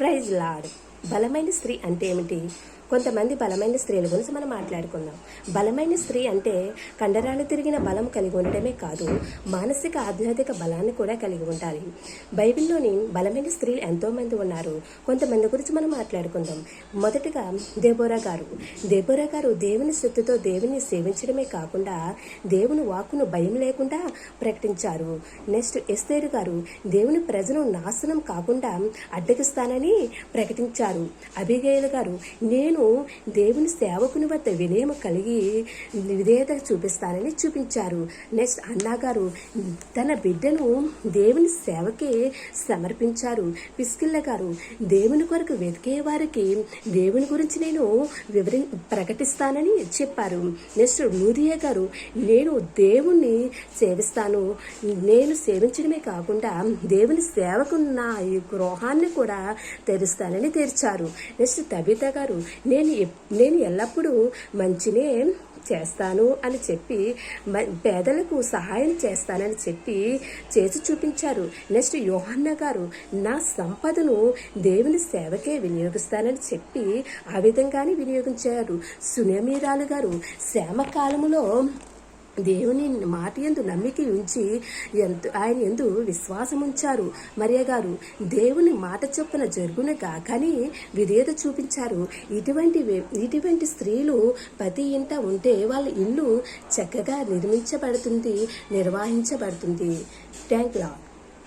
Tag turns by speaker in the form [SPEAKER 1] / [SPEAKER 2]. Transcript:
[SPEAKER 1] Praise lord బలమైన స్త్రీ అంటే ఏమిటి? కొంతమంది బలమైన స్త్రీల గురించి మనం మాట్లాడుకుందాం. బలమైన స్త్రీ అంటే కండరాలు తిరిగిన బలం కలిగి ఉండటమే కాదు మానసిక ఆధ్యాత్మిక బలాన్ని కూడా కలిగి ఉండాలి. బైబిల్లోని బలమైన స్త్రీలు ఎంతోమంది ఉన్నారు? కొంతమంది గురించి మనం మాట్లాడుకుందాం. మొదటగా దేబోరా గారు. దేబోరా గారు దేవుని శక్తితో దేవుని సేవించడమే కాకుండా దేవుని వాక్కును భయం లేకుండా ప్రకటించారు. నెక్స్ట్ ఎస్తేరు గారు దేవుని ప్రజను నాశనం కాకుండా అడ్డగిస్తానని ప్రకటించారు. అభిగేయుల గారు నేను దేవుని సేవకుని వద్ద వినయం కలిగి విధేయత చూపిస్తానని చూపించారు. నెక్స్ట్ అన్నా గారు తన బిడ్డను దేవుని సేవకి సమర్పించారు. పిస్కిల్ల గారు దేవుని కొరకు వెతికే వారికి దేవుని గురించి నేను వివరి ప్రకటిస్తానని చెప్పారు. నెక్స్ట్ నూరియా గారు నేను దేవుణ్ణి సేవిస్తాను. నేను సేవించడమే కాకుండా దేవుని సేవకు నా ఈ గృహాన్ని కూడా తెరుస్తానని తెరిచారు నెక్స్ట్ తబిత గారు నేను ఎప్- నేను ఎల్లప్పుడూ మంచినే చేస్తాను అని చెప్పి మ- పేదలకు సహాయం చేస్తానని చెప్పి చేసి చూపించారు. నెక్స్ట్ యోహన్న గారు నా సంపదను దేవుని సేవకే వినియోగిస్తానని చెప్పి ఆ విధంగానే వినియోగించారు. సునమీరాలు గారు శ్యామ దేవుని మాట ఎందు నమ్మిక ఉంచి ఎంత ఆయన ఎందు విశ్వాసం ఉంచారు. మరియ గారు దేవుని మాట చొప్పున జరుగున కాకని విధేయత చూపించారు. ఇటువంటి ఇటువంటి స్త్రీలు ప్రతి ఇంట ఉంటే వాళ్ళ ఇల్లు చక్కగా నిర్మించబడుతుంది నిర్వహించబడుతుంది. Thank lord